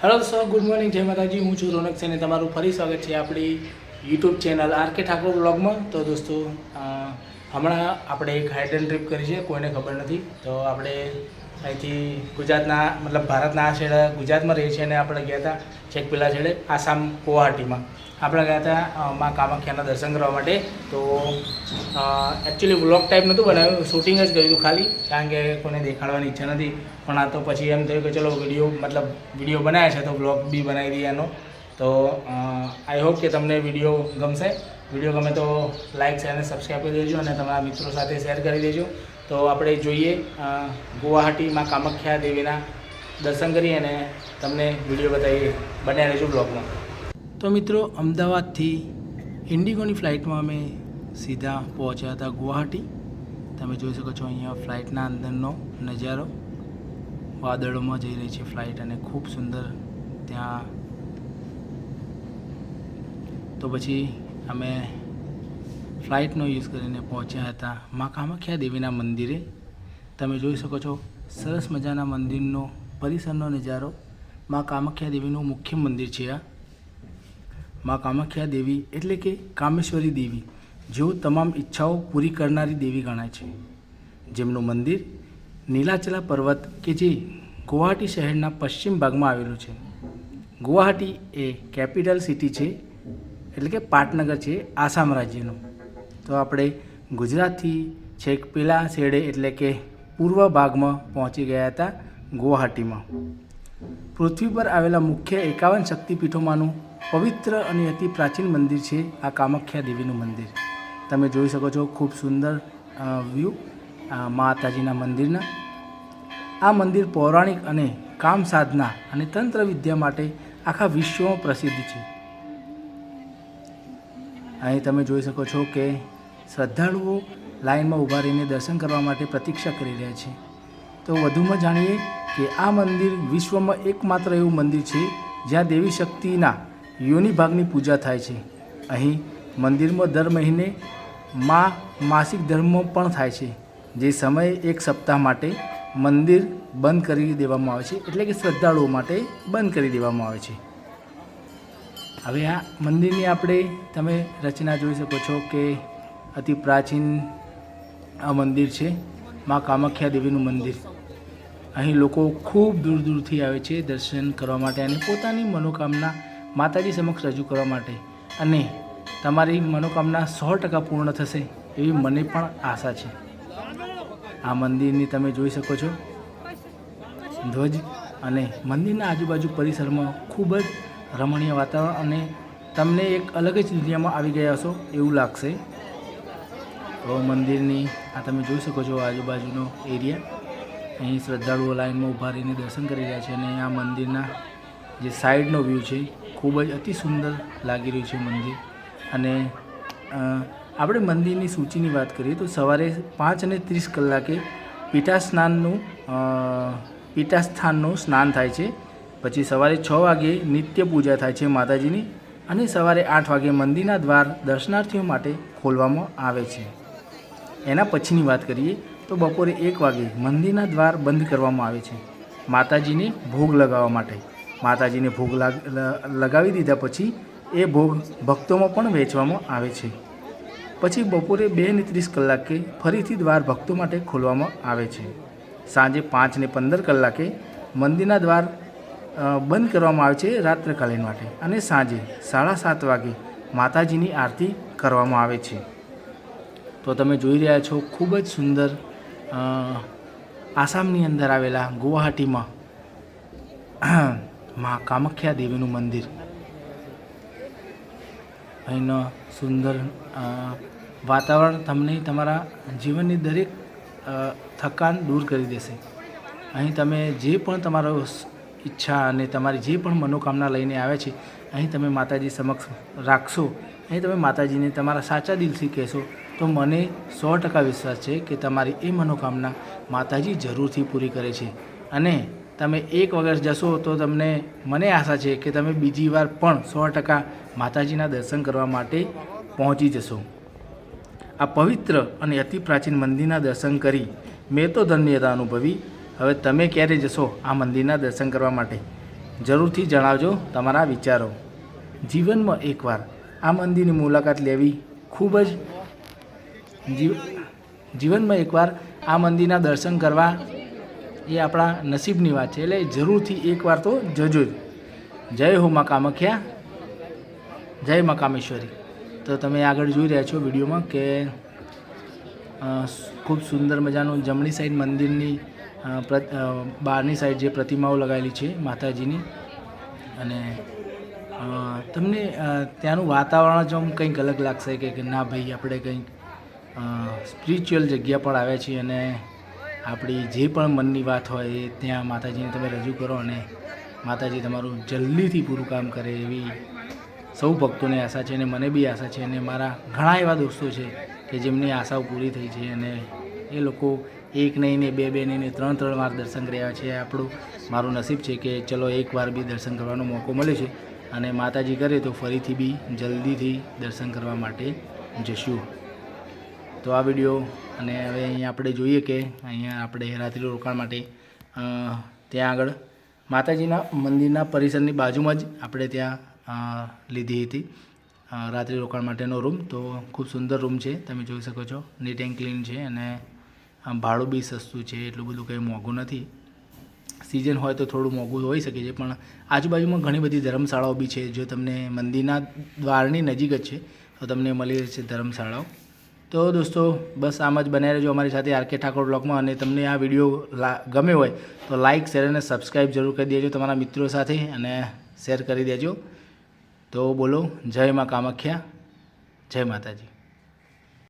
Hello sir good morning જય માતાજી. હું છું રોનક સેને. તમારું ફરી સ્વાગત છે આપણી YouTube channel R K Thakor બ્લોગમાં તો દોસ્તો હમણાં આપણે એક હાઇડ્રન ટ્રીપ કરી છે, કોઈને ખબર નથી. તો આપણે અહીંથી ગુજરાતના, મતલબ ભારતના આ છેડે ગુજરાતમાં રહીએ છીએ અને આપણે ગયા હતા છેક પેલા છેડે આસામ ગુવાહાટીમાં આપણે ગયા હતા મા કામાખ્યાના દર્શન કરવા માટે. તો એકચ્યુઅલી બ્લોક ટાઈપ નહોતું બનાવ્યું શૂટિંગ જ કર્યું હતું ખાલી, કારણ કે કોઈને દેખાડવાની ઈચ્છા નથી. પણ આ તો પછી એમ થયું કે ચલો વીડિયો, મતલબ વીડિયો બનાવ્યા છે, તો વ્લોગ બી બનાવી દઈએ એનો. તો આઈ હોપ કે તમને વીડિયો ગમશે. વીડિયો ગમે તો લાઇક શેર અને સબસ્ક્રાઈબ કરી દેજો અને તમારા મિત્રો સાથે શેર કરી દેજો. તો આપણે જોઈએ ગુવાહાટીમાં કામાખ્યા દેવીના દર્શન કરી અને તમને વીડિયો બતાવીએ. બન્યા રહેજો બ્લોગમાં તો મિત્રો, અમદાવાદથી ઇન્ડિગોની ફ્લાઇટમાં અમે સીધા પહોંચ્યા હતા ગુવાહાટી. તમે જોઈ શકો છો અહીંયા ફ્લાઇટના અંદરનો નજારો. વાદળોમાં જઈ રહી છે ફ્લાઇટ અને ખૂબ સુંદર ત્યાં. તો પછી અમે ફ્લાઇટનો યુઝ કરીને પહોંચ્યા હતા મા કામાખ્યા દેવીના મંદિરે. તમે જોઈ શકો છો સરસ મજાના મંદિરનો પરિસરનો નજારો. મા કામાખ્યા દેવીનું મુખ્ય મંદિર છે આ. મા કામાખ્યા દેવી એટલે કે કામેશ્વરી દેવી, જેઓ તમામ ઈચ્છાઓ પૂરી કરનારી દેવી ગણાય છે. જેમનું મંદિર નીલાચલા પર્વત કે જે ગુવાહાટી શહેરના પશ્ચિમ ભાગમાં આવેલું છે. ગુવાહાટી એ કેપિટલ સિટી છે, એટલે કે પાટનગર છે, આસામ રાજ્યનું. તો આપણે ગુજરાતથી છેક પેલા છેડે એટલે કે પૂર્વ ભાગમાં પહોંચી ગયા હતા ગુવાહાટીમાં. પૃથ્વી પર આવેલા મુખ્ય એકાવન શક્તિપીઠોમાંનું પવિત્ર અને અતિ પ્રાચીન મંદિર છે આ કામાખ્યા દેવીનું મંદિર. તમે જોઈ શકો છો ખૂબ સુંદર વ્યૂ માતાજીના મંદિરના. આ મંદિર પૌરાણિક અને કામ સાધના અને તંત્ર વિદ્યા માટે આખા વિશ્વમાં પ્રસિદ્ધ છે. અહીં તમે જોઈ શકો છો કે શ્રદ્ધાળુઓ લાઇનમાં ઊભા રહીને દર્શન કરવા માટે પ્રતીક્ષા કરી રહ્યા છે. તો વધુમાં જાણીએ કે આ મંદિર વિશ્વમાં એકમાત્ર એવું મંદિર છે જ્યાં દેવી શક્તિના યોનિ ભાગની પૂજા થાય છે. અહીં મંદિરમાં દર મહિને મા માસિક ધર્મ પણ થાય છે, જે સમયે એક સપ્તાહ માટે મંદિર બંધ કરી દેવામાં આવે છે, એટલે કે શ્રદ્ધાળુઓ માટે બંધ કરી દેવામાં આવે છે. હવે આ મંદિરની આપણે તમે રચના જોઈ શકો છો કે અતિ પ્રાચીન આ મંદિર છે, મા કામાખ્યા દેવીનું મંદિર. અહીં લોકો ખૂબ દૂર દૂરથી આવે છે દર્શન કરવા માટે અને પોતાની મનોકામના માતાજી સમક્ષ રજૂ કરવા માટે અને તમારી મનોકામના સો ટકા પૂર્ણ થશે એવી મને પણ આશા છે. આ મંદિરની તમે જોઈ શકો છો. ધ્વજ અને મંદિરના આજુબાજુ પરિસરમાં ખૂબ જ રમણીય વાતાવરણ અને તમને એક અલગ જ દુનિયામાં આવી ગયા હશો એવું લાગશે. તો મંદિરની આ તમે જોઈ શકો છો આજુબાજુનો એરિયા. અહીં શ્રદ્ધાળુઓ લાઈનમાં ઊભા રહીને દર્શન કરી રહ્યા છે અને આ મંદિરના જે સાઈડનો વ્યૂ છે ખૂબ જ અતિ સુંદર લાગી રહ્યું છે મંદિર. અને આપણે મંદિરની સૂચિની વાત કરીએ તો સવારે પાંચ અને ત્રીસ કલાકે પીઠા સ્નાનનું પીઠાસ્થાનનું સ્નાન થાય છે. પછી સવારે છ વાગે નિત્ય પૂજા થાય છે માતાજીની અને સવારે આઠ વાગે મંદિરના દ્વાર દર્શનાર્થીઓ માટે ખોલવામાં આવે છે. એના પછીની વાત કરીએ તો બપોરે એક વાગે મંદિરના દ્વાર બંધ કરવામાં આવે છે. માતાજીને ભોગ લગાવવા માટે. માતાજીને ભોગ લગાવી દીધા પછી એ ભોગ ભક્તોમાં પણ વેચવામાં આવે છે. પછી બપોરે બે ને ત્રીસ કલાકે ફરીથી દ્વાર ભક્તો માટે ખોલવામાં આવે છે. સાંજે પાંચ ને પંદર કલાકે મંદિરના દ્વાર બંધ કરવામાં આવે છે રાત્રકાલીન માટે અને સાંજે સાડા સાત વાગે માતાજીની આરતી કરવામાં આવે છે. તો તમે જોઈ રહ્યા છો ખૂબ જ સુંદર આસામની અંદર આવેલા ગુવાહાટીમાં મા કામાખ્યા દેવીનું મંદિર. અહીંનો સુંદર વાતાવરણ તમને તમારા જીવનની દરેક થકાન દૂર કરી દેશે. અહીં તમે જે પણ તમારો ઈચ્છા અને તમારી જે પણ મનોકામના લઈને આવે છે, અહીં તમે માતાજી સમક્ષ રાખશો. અહીં તમે માતાજીને તમારા સાચા દિલથી કહેશો, તો મને સો ટકા વિશ્વાસ છે કે તમારી એ મનોકામના માતાજી જરૂરથી પૂરી કરે છે. અને તમે એક વખત જશો તો તમને મને આશા છે કે તમે બીજી વાર પણ સો ટકા માતાજીના દર્શન કરવા માટે પહોંચી જશો. આ પવિત્ર અને અતિ પ્રાચીન મંદિરના દર્શન કરી મેં તો ધન્યતા અનુભવી. હવે તમે ક્યારે જશો આ મંદિરના દર્શન કરવા માટે? જરૂરથી જણાવજો તમારા વિચારો. જીવનમાં એકવાર આ મંદિરની મુલાકાત લેવી ખૂબ જ જીવ જીવનમાં એકવાર આ મંદિરના દર્શન કરવા એ આપણા નસીબની વાત છે. એટલે જરૂરથી એકવાર તો જજો જ. જય હો મા કામખ્યા. જય મા કામેશ્વરી. તો તમે આગળ જોઈ રહ્યા છો વિડીયોમાં કે ખૂબ સુંદર મજાનું જમણી સાઈડ મંદિરની બહારની સાઈડ જે પ્રતિમાઓ લગાવેલી છે માતાજીની. અને તમને ત્યાંનું વાતાવરણ જ આમ કંઈક અલગ લાગશે કે ના ભાઈ, આપણે કંઈક સ્પિરિચ્યુઅલ જગ્યા પર આવ્યા છીએ અને આપણી જે પણ મનની વાત હોય એ ત્યાં માતાજીને તમે રજૂ કરો અને માતાજી તમારું જલ્દીથી પૂરું કામ કરે એવી સૌ ભક્તોને આશા છે અને મને બી આશા છે અને મારા ઘણા એવા દોસ્તો છે કે જેમની આશાઓ પૂરી થઈ છે અને એ લોકો એક નહીં ને બે બે નહીં ને ત્રણ ત્રણ વાર દર્શન કર્યા છે. આપણું, મારું નસીબ છે કે ચલો એક વાર બી દર્શન કરવાનો મોકો મળે છે અને માતાજી કરે તો ફરીથી બી જલ્દીથી દર્શન કરવા માટે જશું. તો આ વીડિયો અને હવે અહીંયા આપણે જોઈએ કે અહીંયા આપણે રાત્રિ રોકાણ માટે ત્યાં આગળ માતાજીના મંદિરના પરિસરની બાજુમાં જ આપણે ત્યાં લીધી હતી રાત્રિ રોકાણ માટેનો રૂમ. તો ખૂબ સુંદર રૂમ છે, તમે જોઈ શકો છો. નીટ એન્ડ ક્લીન છે અને ભાડું બી સસ્તું છે, એટલું બધું કંઈ મોંઘું નથી. સિઝન હોય તો થોડું મોંઘું હોઈ શકે છે, પણ આજુબાજુમાં ઘણી બધી ધર્મશાળાઓ બી છે. જો તમને મંદિરના દ્વારની નજીક જ છે, તો તમને મળી રહેશે ધર્મશાળાઓ. તો દોસ્તો, બસ આમ જ બનાવી રહેજો અમારી સાથે આરકે ઠાકોર બ્લોગમાં. અને તમને આ વીડિયો ગમ્યો હોય તો લાઇક શેર અને સબસ્ક્રાઈબ જરૂર કરી દેજો તમારા મિત્રો સાથે અને શેર કરી દેજો. તો બોલો, જય મા કામાખ્યા, જય માતાજી.